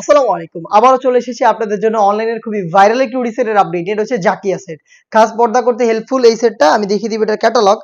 আসসালামু আলাইকুম। আবারও চলে এসেছি আপনাদের জন্য অনলাইনের খুবই ভাইরাল একটি উডি সেটের আপডেট এটা হচ্ছে জাকিয়া সেট খাস পর্দা করতে হেল্পফুল এই সেটটা আমি দেখিয়ে দিব ক্যাটালগ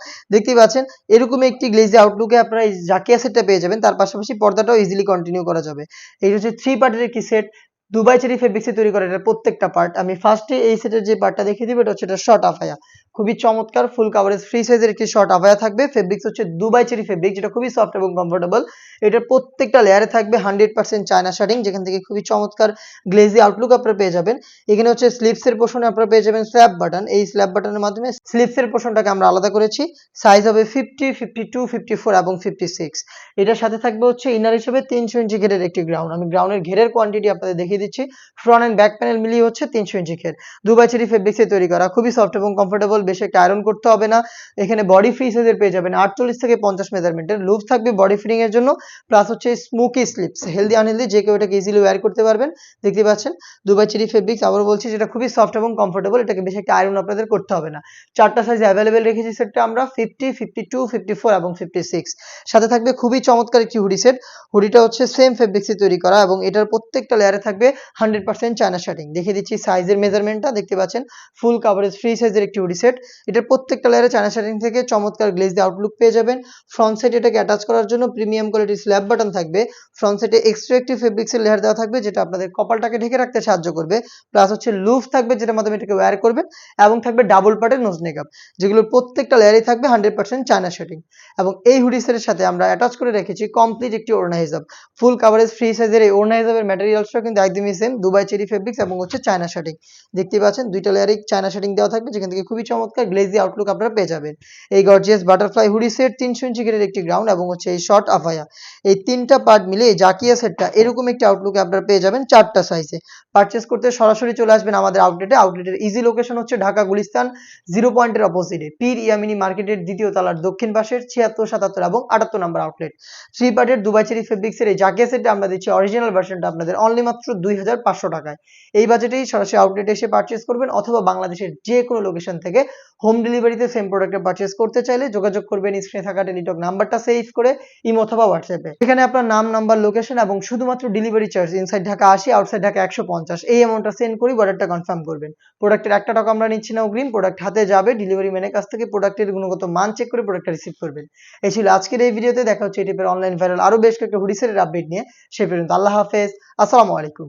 পাচ্ছেন এরকম একটি গ্লেজি আউটলুকে আপনারা এই জাকিয়া সেটটা পেয়ে যাবেন। তার পাশাপাশি পর্দাটাও ইজিলি কন্টিনিউ করা যাবে। এই হচ্ছে থ্রি পার্টের একটি সেট দুবাই চেরি ফেব্রিক্সে তৈরি করা এটার প্রত্যেকটা পার্ট আমি ফার্স্টে এই সেটের যে পার্টটা দেখিয়ে দিব, এটা হচ্ছে এটা শর্ট আফায়া খুবই চমৎকার ফুল কাভারেজ ফ্রি সাইজের একটি শর্ট আফায়া থাকবে। ফেব্রিক্স হচ্ছে দুবাই চেরি ফেব্রিক যেটা খুবই সফট এবং কমফোর্টেবল এটার প্রত্যেকটা লেয়ারে থাকবে হান্ড্রেড পার্সেন্ট চায়না শার্টিং যেখান থেকে খুবই চমৎকার গ্লেজি আউটলুক আপনারা পেয়ে যাবেন। এখানে হচ্ছে স্লিপসের পোর্শনে আপনারা পেয়ে যাবেন স্ল্যাব বাটন এই স্ল্যাব বাটনের মাধ্যমে স্লিপসের পোষণটাকে আমরা আলাদা করেছি। সাইজ হবে fifty fifty two fifty four এবং ফিফটি সিক্স এটার সাথে থাকবে হচ্ছে ইনার হিসেবে তিনশো ইঞ্চি ঘেরের একটি গ্রাউন্ড আমি গ্রাউন্ডের ঘেরের কোয়ান্টিটি আপনাদের দেখিয়ে দিচ্ছি। ফ্রন্ট অ্যান্ড ব্যাক প্যানেল মিলিয়ে হচ্ছে তিনশো ইঞ্চি ঘের। দুবাই চেরি ফেব্রিক্সে তৈরি করা। খুবই সফট এবং কমফোর্টেবল বেশি একটা আয়রন করতে হবে না। এখানে বডি ফ্রি সাইজের পেয়ে যাবেন। আটচল্লিশ থেকে পঞ্চাশ মেজারমেন্টের লুপ থাকবে বডি ফিটিং এর জন্য। প্লাস হচ্ছে স্মোকি স্লিপস হেলদি আনহেলদি যে কেউ এটাকে ইজিলি ওয়্যার করতে পারবেন। দেখতে পাচ্ছেন? দুবাই চেরি ফেব্রিক্স আবার বলছি, যেটা খুবই সফট এবং কমফোর্টেবল এটাকে বেশি একটা আয়রন আপনাদের করতে হবে না। চারটা সাইজ অ্যাভেলেবেল রেখেছি সেটটা আমরা fifty fifty two fifty four এবং ফিফটি সিক্স সাথে থাকবে খুবই চমৎকার একটি হুডি সেট হুডিটা হচ্ছে সেম ফেব্রিক্সে তৈরি করা এবং এটার প্রত্যেকটা লেয়ারে থাকবে হান্ড্রেড পার্সেন্ট চায়না শার্টিং দেখিয়ে দিচ্ছি সাইজের মেজারমেন্টটা দেখতে পাচ্ছেন? ফুল কাভারেজ ফ্রি সাইজের একটি হুডি সেট এটার প্রত্যেকটা লেয়ারে চায়না শার্টিং থেকে চমৎকার গ্লেজ দিয়ে আউটলুক পেয়ে যাবেন। ফ্রন্ট সাইড এটাকে অ্যাটাচ করার জন্য প্রিমিয়াম কোয়ালিটির স্ল্যাব বাটন থাকবে। ফ্রন্ট সাইডে এক্সট্রা একটি ফেব্রিক্সের লেয়ার দেওয়া থাকবে, যেটা আপনাদের কপালটাকে ঢেকে রাখতে সাহায্য করবে। প্লাস হচ্ছে লুফ থাকবে, যেটার মাধ্যমে এটাকে ওয়্যার করবেন এবং থাকবে ডাবল পার্টের নোজ মেকআপ যেগুলোর প্রত্যেকটা লেয়ারই থাকবে হান্ড্রেড পার্সেন্ট চায়না শার্টিং এবং এই হুডি সেটের সাথে আমরা অ্যাটাচ করে রেখেছি কমপ্লিট একটি ওড়না হিসাব ফুল কাভারেজ ফ্রি সাইজের এই ওড়না হিসাবের ম্যাটেরিয়ালসটা কিন্তু একদমই সেম দুবাই চেরি ফেব্রিক্স এবং হচ্ছে চায়না শার্টিং দেখতে পাচ্ছেন, দুইটা লেয়ারই চায়না শার্টিং দেওয়া থাকবে, যেখান থেকে খুবই চমৎকার গ্লেজি আউটলুক আপনারা পেয়ে যাবেন। এই গর্জিয়াস বাটারফ্লাই হুডি সেট তিনশো ইঞ্চি ঘেরের একটি গ্রাউন্ড এবং হচ্ছে এই শর্ট আফায়া এই তিনটা পার্ট মিলে এই জাকিয়া সেটটা এরকম একটি আউটলুকে আপনারা পেয়ে যাবেন চারটা সাইজে পারচেস করতে সরাসরি চলে আসবেন আমাদের আউটলেটে আউটলেটের ইজি লোকেশন হচ্ছে ঢাকা গুলিস্তান জিরো পয়েন্টের অপোজিটে পীর ইয়ামিনী মার্কেটের দ্বিতীয় তলার দক্ষিণ পাশের ছিয়াত্তর, সাতাত্তর এবং আটাত্তর নম্বর আউটলেট থ্রি পার্টের দুবাই চেরি ফেব্রিক্সের এই জাকিয়া সেটটা আমরা দিচ্ছি। অরিজিনাল ভার্সনটা আপনাদের অনলি মাত্র দুই হাজার পাঁচশো টাকায়। এই বাজেটেই সরাসরি আউটলেটে এসে পারচেস করবেন অথবা বাংলাদেশের যে কোনো লোকেশন থেকে হোম ডেলিভারিতে সেম প্রোডাক্টে পারচেস করতে চাইলে যোগাযোগ করবেন স্ক্রিনে থাকা টেলিটক নাম্বারটা সেভ করে ইমো অথবা হোয়াটসঅ্যাপে এখানে আপনার নাম নাম্বার লোকেশন এবং শুধুমাত্র ডেলিভারি চার্জ ইনসাইড ঢাকা আশি আউটসাইড ঢাকা একশো পঞ্চাশ। এই অ্যামাউন্টটা সেন্ড করি অর্ডারটা কনফার্ম করবেন। প্রোডাক্টের একটা টাকা আমরা নিচ্ছি না অগ্রিম প্রোডাক্ট হাতে যাবে ডেলিভারি ম্যানের কাছ থেকে প্রোডাক্টের গুণগত মান চেক করে প্রোডাক্টটা রিসিভ করবেন। এই ছিল আজকের এই ভিডিওতে দেখা হচ্ছে এই অনলাইন ভাইরাল আরও বেশ কয়েকটা হুডিসের আপডেট নিয়ে। সে পর্যন্ত আল্লাহ হাফেজ, আসসালামু আলাইকুম।